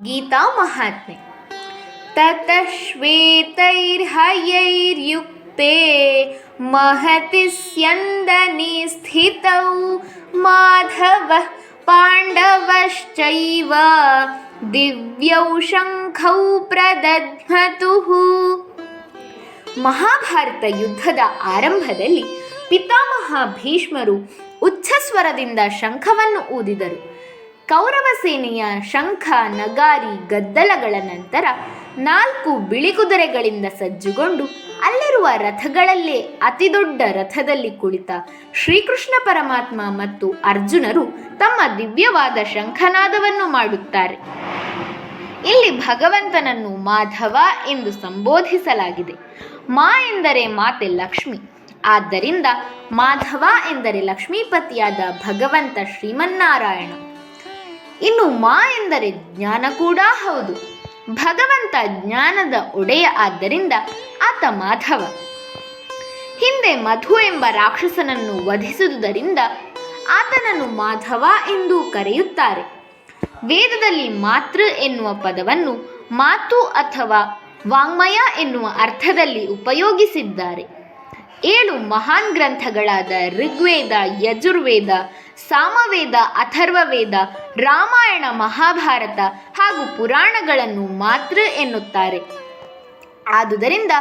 ಗೀತಾ ಮಹಾತ್ಮೆ ತತಃ ಶ್ವೇತೈರ್ಹಯೈರ್ಯುಕ್ತೆ महति स्यन्दने स्थितौ माधवः पाण्डवश्चैव दिव्यौ ಶಂಖೌ ಪ್ರದಧ್ಮತುಃ ಮಹಾಭಾರತ ಯುದ್ಧದ ಆರಂಭದಲ್ಲಿ ಪಿತಾಮಹ ಭೀಷ್ಮರು ಉಚ್ಚಸ್ವರದಿಂದ ಶಂಖವನ್ನು ಊದಿದರು ಕೌರವ ಸೇನೆಯ ಶಂಖ, ನಗಾರಿ, ಗದ್ದಲಗಳ ನಂತರ ನಾಲ್ಕು ಬಿಳಿ ಕುದುರೆಗಳಿಂದ ಸಜ್ಜುಗೊಂಡು ಅಲ್ಲಿರುವ ರಥಗಳಲ್ಲೇ ಅತಿದೊಡ್ಡ ರಥದಲ್ಲಿ ಕುಳಿತ ಶ್ರೀಕೃಷ್ಣ ಪರಮಾತ್ಮ ಮತ್ತು ಅರ್ಜುನರು ತಮ್ಮ ದಿವ್ಯವಾದ ಶಂಖನಾದವನ್ನು ಮಾಡುತ್ತಾರೆ. ಇಲ್ಲಿ ಭಗವಂತನನ್ನು ಮಾಧವ ಎಂದು ಸಂಬೋಧಿಸಲಾಗಿದೆ. ಮಾ ಎಂದರೆ ಮಾತೆ ಲಕ್ಷ್ಮಿ. ಆದ್ದರಿಂದ ಮಾಧವ ಎಂದರೆ ಲಕ್ಷ್ಮೀಪತಿಯಾದ ಭಗವಂತ ಶ್ರೀಮನ್ನಾರಾಯಣ. ಇನ್ನು ಮಾ ಎಂದರೆ ಜ್ಞಾನ ಕೂಡ ಹೌದು. ಭಗವಂತ ಜ್ಞಾನದ ಒಡೆಯ ಆದ್ದರಿಂದ ಆತ ಮಾಧವ. ಹಿಂದೆ ಮಧು ಎಂಬ ರಾಕ್ಷಸನನ್ನು ವಧಿಸುವುದರಿಂದ ಆತನನ್ನು ಮಾಧವ ಎಂದು ಕರೆಯುತ್ತಾರೆ. ವೇದದಲ್ಲಿ ಮಾತೃ ಎನ್ನುವ ಪದವನ್ನು ಮಾತು ಅಥವಾ ವಾಂಗ್ಮಯ ಎನ್ನುವ ಅರ್ಥದಲ್ಲಿ ಉಪಯೋಗಿಸಿದ್ದಾರೆ. ಏಳು ಮಹಾನ್ ಗ್ರಂಥಗಳಾದ ಋಗ್ವೇದ, ಯಜುರ್ವೇದ ಸಾಮವೇದ, ಅಥರ್ವವೇದ, ರಾಮಾಯಣ, ಮಹಾಭಾರತ ಹಾಗೂ ಪುರಾಣಗಳನ್ನು ಮಾತ್ರ ಎನ್ನುತ್ತಾರೆ. ಆದುದರಿಂದ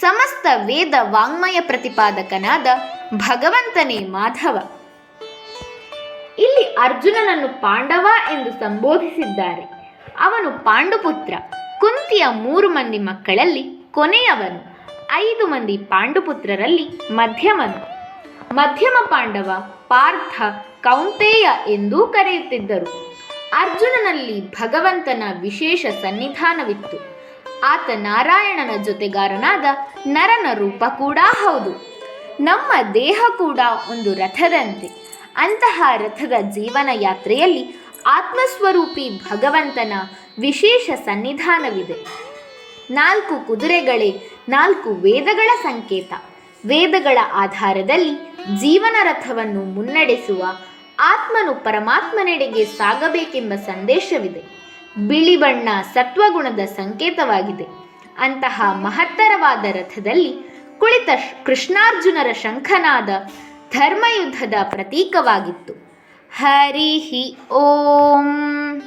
ಸಮಸ್ತ ವೇದ ವಾಂಗ್ಮಯ ಪ್ರತಿಪಾದಕನಾದ ಭಗವಂತನೇ ಮಾಧವ. ಇಲ್ಲಿ ಅರ್ಜುನನನ್ನು ಪಾಂಡವ ಎಂದು ಸಂಬೋಧಿಸಿದ್ದಾರೆ. ಅವನು ಪಾಂಡುಪುತ್ರ. ಕುಂತಿಯ ಮೂರು ಮಂದಿ ಮಕ್ಕಳಲ್ಲಿ ಕೊನೆಯವನು. ಐದು ಮಂದಿ ಪಾಂಡುಪುತ್ರರಲ್ಲಿ ಮಧ್ಯಮನು. ಮಧ್ಯಮ ಪಾಂಡವ ಪಾರ್ಥ ಕೌಂತೇಯ ಎಂದೂ ಕರೆಯುತ್ತಿದ್ದರು. ಅರ್ಜುನನಲ್ಲಿ ಭಗವಂತನ ವಿಶೇಷ ಸನ್ನಿಧಾನವಿತ್ತು. ಆತ ನಾರಾಯಣನ ಜೊತೆಗಾರನಾದ ನರನ ರೂಪ ಕೂಡ ಹೌದು. ನಮ್ಮ ದೇಹ ಕೂಡ ಒಂದು ರಥದಂತೆ. ಅಂತಹ ರಥದ ಜೀವನ ಯಾತ್ರೆಯಲ್ಲಿ ಆತ್ಮಸ್ವರೂಪಿ ಭಗವಂತನ ವಿಶೇಷ ಸನ್ನಿಧಾನವಿದೆ. ನಾಲ್ಕು ಕುದುರೆಗಳೇ ನಾಲ್ಕು ವೇದಗಳ ಸಂಕೇತ. ವೇದಗಳ ಆಧಾರದಲ್ಲಿ ಜೀವನ ರಥವನ್ನು ಮುನ್ನಡೆಸುವ ಆತ್ಮನು ಪರಮಾತ್ಮನೆಡೆಗೆ ಸಾಗಬೇಕೆಂಬ ಸಂದೇಶವಿದೆ. ಬಿಳಿ ಬಣ್ಣ ಸತ್ವಗುಣದ ಸಂಕೇತವಾಗಿದೆ. ಅಂತಹ ಮಹತ್ತರವಾದ ರಥದಲ್ಲಿ ಕುಳಿತ ಕೃಷ್ಣಾರ್ಜುನರ ಶಂಖನಾದ ಧರ್ಮಯುದ್ಧದ ಪ್ರತೀಕವಾಗಿತ್ತು. ಹರಿ ಓಂ.